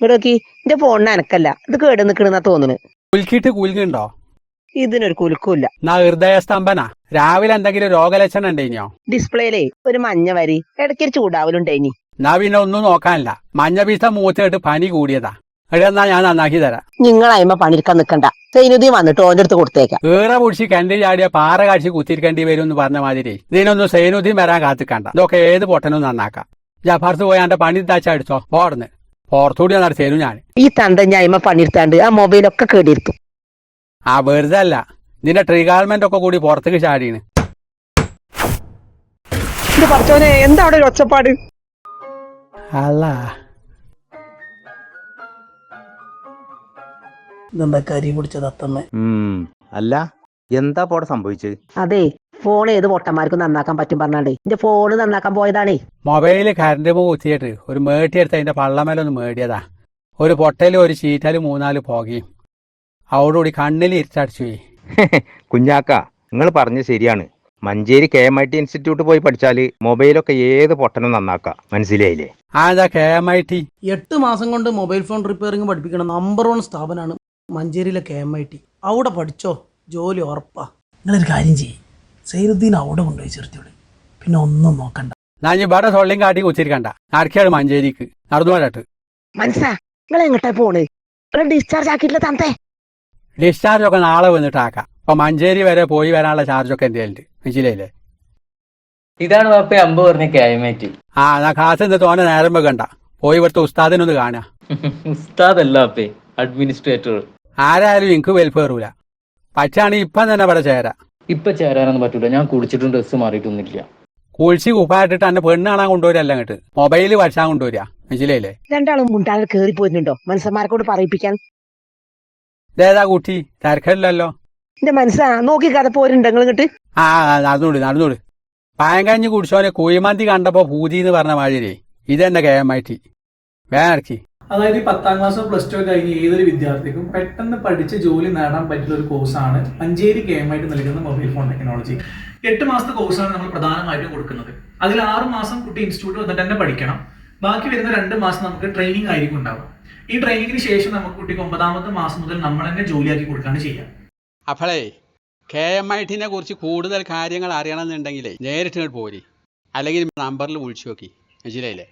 ഇവിടെ നോക്കി എന്റെ ഫോണിന് അനക്കല്ല. ഇത് കേട് നിക്കണെന്നാ തോന്നുന്നു കുലുക്കിയിട്ട് കുലുക്കുണ്ടോ ഇതിനൊരു കുലുക്കുമില്ല. നാ ഹൃദയ സ്തംഭന രാവിലെ എന്തെങ്കിലും രോഗലക്ഷണം ഉണ്ടോ ഡിസ്പ്ലേയിലേ ഒരു മഞ്ഞ വരി ഇടയ്ക്കൊരു ചൂടാവലുണ്ടേനി നാ പിന്നെ ഒന്നും നോക്കാനില്ല. മഞ്ഞ പീസ മൂത്തിട്ട് പനി കൂടിയതാ. എടാ എന്നാ ഞാൻ നന്നാക്കി തരാം. നിങ്ങളായ്മ പണിയെടുക്കാൻ നിക്കണ്ട. സൈനുദ്ദീൻ വന്നിട്ട് ഓന്റെ അടുത്ത് കൊടുത്തേക്കാം. ഏറെ പൊടിച്ച് കണ്ടി ചാടിയ പാറ കാഴ്ച കുത്തിരിക്കേണ്ടി വരും എന്ന് പറഞ്ഞ മാതിരി ഇതിനൊന്നും സൈനുദ്ദീൻ വരാൻ കാത്തിക്കണ്ട. ഇതൊക്കെ ഏത് പൊട്ടനും നന്നാക്കാം. ജഫാർത്ത് പോയി എന്റെ പണി താച്ച അടിച്ചോ? പോർന്ന് പുറത്തുകൂടി വന്നിട്ട് ഞാൻ. ഈ തന്ത ഞായ്മ പണിയെടുത്താണ്ട് ആ മൊബൈലൊക്കെ കേടിയിരുത്തും ആ വെറുതെ അല്ല നിന്റെ ട്രിഗാൾമെന്റ് ഒക്കെ കൂടി പുറത്തേക്ക് ചാടിയാണ് ഇത് പഠിച്ചോനെ എന്താ അവിടെ ഒരു ഒച്ചപ്പാട്? അല്ല ഇതെന്താ കരി പിടിച്ച തത്തമ്മ അല്ല എന്താ പോടെ സംഭവിച്ചത്? അതെ ഫോൺ ഏത് പൊട്ടന്മാർക്കും നന്നാക്കാൻ പറ്റും പറഞ്ഞാണ്ടേ. എന്റെ ഫോൺ നന്നാക്കാൻ പോയതാണേ. മൊബൈൽ കറണ്ട് പോയിട്ട് കുത്തിയിട്ട് ഒരു മേട്ടി എടുത്ത് അതിന്റെ പള്ളമേലൊന്ന് മേടിയതാ. ഒരു പൊട്ടയിലും ഒരു ചീറ്റാലും മൂന്നാൽ പോകുകയും അവടുകൂടി കണ്ണിൽ ഇരുട്ടടിച്ചു പോയി. കുഞ്ഞാക്ക നിങ്ങൾ പറഞ്ഞത് ശരിയാണ്. Manjeri K M I T institute പോയി പഠിച്ചാൽ മൊബൈലൊക്കെ ഏത് പൊട്ടനും നന്നാക്കാം. മനസ്സിലായില്ലേ? ആ കെ എം ഐ ടി എട്ട് മാസം കൊണ്ട് മൊബൈൽ ഫോൺ റിപ്പയറിംഗ് പഠിപ്പിക്കുന്ന നമ്പർ വൺ സ്ഥാപനമാണ് മഞ്ചേരിയിലെ കെ എം ഐ ടി അവിടെ പഠിച്ചോ? ജോലി ഉറപ്പാ. നിങ്ങളൊരു കാര്യം ചെയ്യ്. സൈനുദ്ദീൻ അവിടെ കൊണ്ടുപോയി ചേർത്തോളി പിന്നെ ഒന്നും നോക്കണ്ട. ഞാൻ ഇവിടെ തൊള്ളിയും കാട്ടി കൊച്ചിരിക്കണ്ട. ആർക്കാണ് മഞ്ചേരിക്ക്. നടന്നു പോരാട്ട് മനസ്സാ നിങ്ങൾ എങ്ങോട്ടാ പോണേ? ഇവിടെ ഡിസ്ചാർജ് ആക്കിയിട്ടില്ല തന്തേ. ഡിസ്ചാർജ് ഒക്കെ നാളെ വന്നിട്ട് ആക്കാം. അപ്പൊ മഞ്ചേരി വരെ പോയി വരാനുള്ള ചാർജ് ഒക്കെ എന്തെങ്കിലും മനസ്സിലായില്ലേ? ഇതാണ് വാപ്പ അമ്പ പറഞ്ഞ ക്യാമേറ്റ് ആ ഞാൻ ഖാസ് എന്ത് തോന്നെ നേരം വെക്കണ്ട. പോയി ഇവിടുത്തെ ഉസ്താദിനൊന്ന് കാണാ. ഉസ്താദല്ല അപ്പേ അഡ്മിനിസ്ട്രേറ്റർ ആരായാലും എനിക്ക് വെൽഫെയറൂല പക്ഷാണ് ഇപ്പം തന്നെ ഇവിടെ ചേരാ. ഇപ്പൊ ചേരാനൊന്നും പറ്റൂല. ഞാൻ കുടിച്ചിട്ടും ഡ്രസ്സ് മാറിയിട്ടൊന്നുമില്ല. കുളിച്ച് കുപ്പായിട്ടിട്ട് എന്നെ പെണ്ണ് കാണാൻ കൊണ്ടുവരല്ല അങ്ങോട്ട്. മൊബൈൽ വശാൻ കൊണ്ടുവരിക മനസ്സിലായില്ലേ? രണ്ടാളും മുണ്ടാതെ കേറി പോയിട്ടുണ്ടോ മനുഷ്യന്മാർക്കോട് പറയിപ്പിക്കാൻ. ഇതേതാ കുട്ടി. തിരക്കില്ലല്ലോ. എന്റെ മനസ്സാ നോക്കി കഥ പോരുണ്ടോ നിങ്ങൾ ഇങ്ങോട്ട്? ആ ആ, നടന്നോട് പായം പായങ്കഞ്ഞ് കുടിച്ചോനെ കുഴിമന്തി കണ്ടപ്പോ പൂതി എന്ന് പറഞ്ഞ മാതിരി ഇതെന്നെ കേമായിട്ട് വേനർക്കി അതായത് ഈ പത്താം ക്ലാസ് പ്ലസ് ടു കഴിഞ്ഞ് ഏതൊരു വിദ്യാർത്ഥിക്കും പെട്ടെന്ന് പഠിച്ച് ജോലി നേടാൻ പറ്റുന്ന ഒരു കോഴ്സാണ് മഞ്ചേരി കെ ആയിട്ട് നൽകുന്ന മൊബൈൽ ഫോൺ ടെക്നോളജി എട്ട് മാസത്തെ കോഴ്സാണ് നമ്മൾ പ്രധാനമായിട്ടും കൊടുക്കുന്നത്. അതിൽ ആറ് മാസം കുട്ടി ഇൻസ്റ്റിറ്റ്യൂട്ട് വന്നിട്ട് തന്നെ പഠിക്കണം. ബാക്കി വരുന്ന രണ്ട് മാസം നമുക്ക് ട്രെയിനിങ് ആയിരിക്കും ഉണ്ടാവും ഈ ട്രെയിനിങ്ങിന് ശേഷം നമുക്ക് കുട്ടിക്ക് ഒമ്പതാമത്തെ മാസം മുതൽ നമ്മൾ തന്നെ ജോലിയാക്കി കൊടുക്കുകയാണ് ചെയ്യുക അപ്പോഴേ കെ എം ഐ ടിനെ കുറിച്ച് കൂടുതൽ കാര്യങ്ങൾ അറിയണമെന്നുണ്ടെങ്കിൽ നേരിട്ട് പോരി. അല്ലെങ്കിൽ നമ്പറിൽ വിളിച്ചു നോക്കി. മനസ്സിലായില്ലേ?